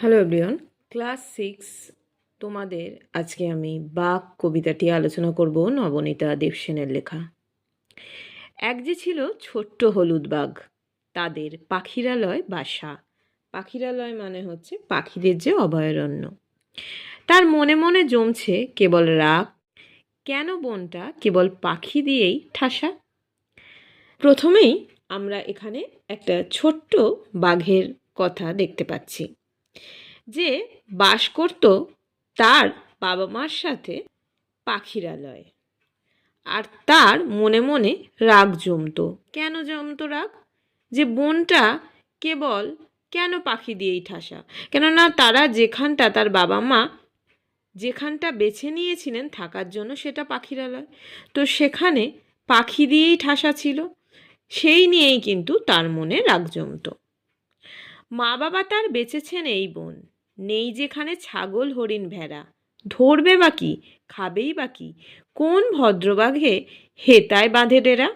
Hello everyone class six তোমাদের আজকে আমি বাঘ কবিতাটি আলোচনা করব নবনীতা দেবসেনের লেখা। এক যে ছিল ছোট্ট হলুদ বাঘ, তাদের পাখিরালয় বাসা। পাখিরালয় মানে হচ্ছে পাখিদের যে অভয়ারণ্য। তার মনে মনে জমছে কেবল রাগ, কেন বনটা কেবল পাখি দিয়েই ঠাসা? প্রথমেই আমরা এখানে একটা ছোট্ট বাঘের কথা দেখতে পাচ্ছি। যে বাস করত তার বাবা মার সাথে পাখিরালয়ে আর তার মনে মনে রাগ জমতো। কেন জমতো রাগ? যে বোনটা কেবল কেন পাখি দিয়েই ঠাসা? কেননা তারা যেখানটা তার বাবা মা যেখানটা বেছে নিয়েছিলেন থাকার জন্য সেটা পাখিরালয় তো সেখানে পাখি দিয়েই ঠাসা ছিল। সেই নিয়েই কিন্তু তার মনে রাগ জমতো। মা বাবা তার বেঁচেছেন এই বন। নেই যেখানে ছাগল, হরিণ, ভেড়া। ধরবে বা কি? খাবেই বা কি? কোন ভদ্রবাঘে হেতায় বাঁধে ডেরা?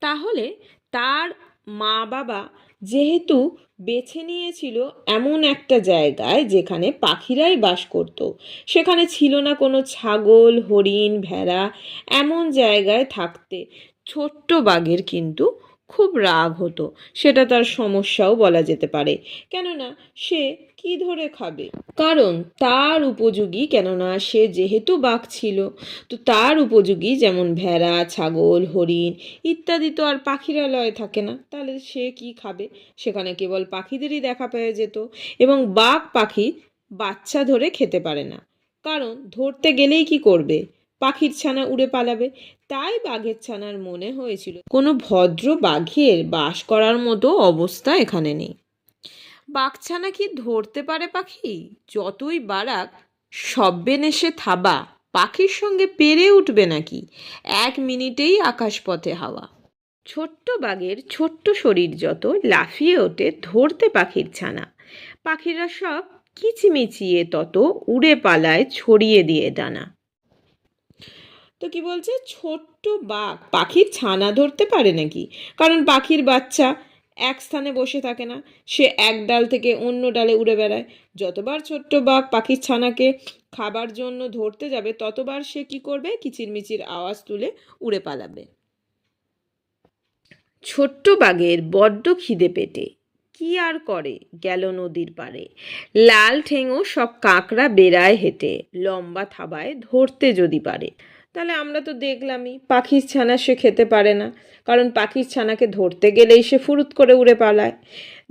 তাহলে তার মা বাবা যেহেতু বেছে নিয়েছিল এমন একটা জায়গায় যেখানে পাখিরাই বাস করত, সেখানে ছিল না কোনো ছাগল, হরিণ, ভেড়া, এমন জায়গায় থাকতে ছোট্ট বাঘের কিন্তু খুব রাগ হতো। সেটা তার সমস্যাও বলা যেতে পারে। কেননা, সে কি ধরে খাবে? কারণ তার উপযোগী, কেননা সে যেহেতু বাঘ ছিল, তো তার উপযোগী যেমন ভেড়া, ছাগল, হরিণ ইত্যাদি তো আর পাখিরালয়ে থাকে না। তাহলে সে কি খাবে? সেখানে কেবল পাখিদেরই দেখা পেয়ে যেত এবং বাঘ পাখি বাচ্চা ধরে খেতে পারে না। কারণ ধরতে গেলেই কি করবে? পাখির ছানা উড়ে পালাবে। তাই বাঘের ছানার মনে হয়েছিল, কোনো ভদ্র বাঘের বাস করার মতো অবস্থা এখানে নেই। বাঘছানা কি ধরতে পারে পাখি? যতই বাড়াক সব্যেন এসে থাবা, পাখির সঙ্গে পেরে উঠবে নাকি? এক মিনিটেই আকাশপথে হাওয়া। ছোট্ট বাঘের ছোট্ট শরীর যত, লাফিয়ে ওঠে ধরতে পাখির ছানা। পাখিরা সব কিচিমিচিয়ে তত উড়ে পালায় ছড়িয়ে দিয়ে ডানা তো কি বলছে? ছোট্ট বাঘ। পাখির ছানা ধরতে পারে নাকি? কারণ পাখির বাচ্চা এক স্থানে বসে থাকে না। সে এক ডাল থেকে অন্য ডালে উড়ে বেড়ায়। যতবার ছোট্ট বাঘ পাখির ছানাকে খাবার জন্য ধরতে যাবে, ততবার সে কি করবে? কিচিরমিচির আওয়াজ তুলে উড়ে পালাবে। ছোট্ট বাঘের বড্ড খিদে পেটে। কি আর করে? গেল নদীর পাড়ে। লাল ঠেঙো সব কাঁকড়া বেড়ায় হেঁটে। লম্বা থাবায় ধরতে যদি পারে। তাহলে আমরা তো দেখলামই, পাখির ছানা সে খেতে পারে না। কারণ পাখির ছানাকে ধরতে গেলেই সে ফুরুত করে উড়ে পালায়।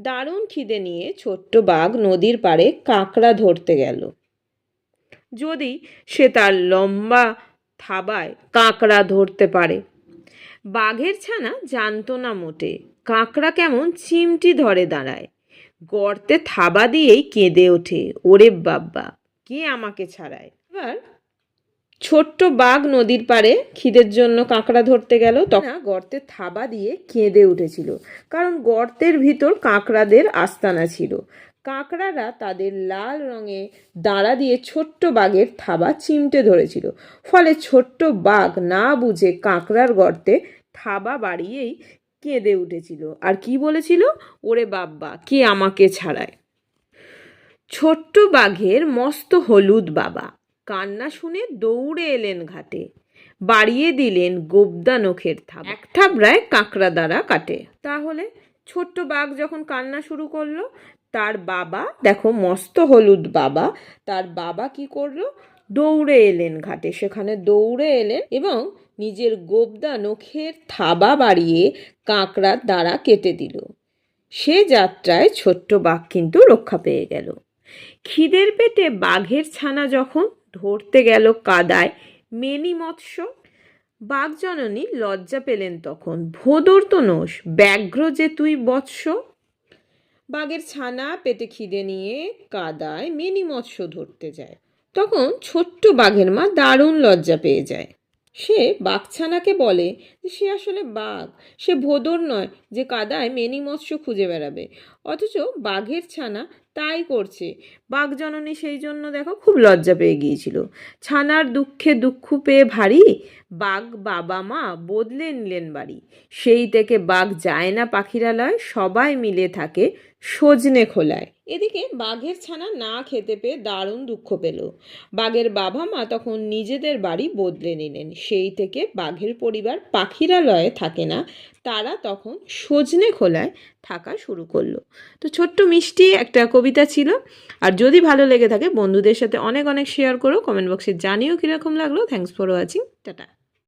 দারুণ খিদে নিয়ে ছোট্ট বাঘ নদীর পাড়ে কাঁকড়া ধরতে গেল। যদি সে তার লম্বা থাবায় কাঁকড়া ধরতে পারে। বাঘের ছানা জানতো না মোটে, কাঁকড়া কেমন চিমটি ধরে দাঁড়ায়। গর্তে থাবা দিয়েই কেঁদে ওঠে, ওরে বাব্বা, কে আমাকে ছাড়ায়? এবার ছোট্ট বাঘ নদীর পাড়ে খিদের জন্য কাঁকড়া ধরতে গেল, তখন গর্তে থাবা দিয়ে কেঁদে উঠেছিল, কারণ গর্তের ভিতর কাঁকড়াদের আস্তানা ছিল। কাঁকড়ারা তাদের লাল রঙে দাঁড়া দিয়ে ছোট্ট বাঘের থাবা চিমটে ধরেছিল, ফলে ছোট্ট বাঘ না বুঝে কাঁকড়ার গর্তে থাবা বাড়িয়েই কেঁদে উঠেছিল। আর কি বলেছিল? ওরে বাব্বা, কে আমাকে ছাড়ায়? ছোট্ট বাঘের মস্ত হলুদ বাবা। কান্না শুনে দৌড়ে এলেন ঘাটে। বাড়িয়ে দিলেন গোবদা নখের থাব এক থাবড়ায় কাঁকড়া দ্বারা কাটে। তাহলে ছোট্ট বাঘ যখন কান্না শুরু করল, তার বাবা, দেখো মস্ত হলুদ বাবা, তার বাবা কি করল? দৌড়ে এলেন ঘাটে। সেখানে দৌড়ে এলেন এবং নিজের গোবদা নখের থাবা বাড়িয়ে কাঁকড়ার দ্বারা কেটে দিল। সে যাত্রায় ছোট্ট বাঘ কিন্তু রক্ষা পেয়ে গেল। খিদের পেটে বাঘের ছানা যখন ধরতে গেল কাদায়। মেনি মৎস্য। বাঘজননী লজ্জা পেলেন তখন। ভোদর তো নোস ব্যাঘ্র যে তুই বৎস। বাঘের ছানা পেটে খিদে নিয়ে কাদায় মেনি মৎস্য ধরতে যায়। তখন ছোট্ট বাঘের মা দারুণ লজ্জা পেয়ে যায়। সে বাঘছানাকে বলে যে, সে আসলে বাঘ। সে ভোদর নয় যে কাদায় মেনি মৎস্য খুঁজে বেড়াবে। অথচ বাঘের ছানা তাই করছে। বাঘ জননী সেই জন্য দেখো খুব লজ্জা পেয়ে গিয়েছিল। ছানার দুঃখে দুঃখ পেয়ে ভারী বাঘ বাবা মা বদলে নিলেন বাড়ি। সেই থেকে বাঘ যায় না পাখিরালয়, সবাই মিলে থাকে সজনে খোলায়। এদিকে বাঘের ছানা না খেতে পেয়ে দারুণ দুঃখ পেল। বাঘের বাবা মা তখন নিজেদের বাড়ি বদলে নিলেন। সেই থেকে বাঘের পরিবার পাখিরালয়ে থাকে না তারা তখন সজনে খোলায় থাকা শুরু করল। তো ছোট্ট মিষ্টি একটা কবিতা ছিল। আর যদি ভালো লেগে থাকে, বন্ধুদের সাথে অনেক অনেক শেয়ার করো। কমেন্ট বক্সে জানিও কীরকম লাগল। Thanks for watching tata.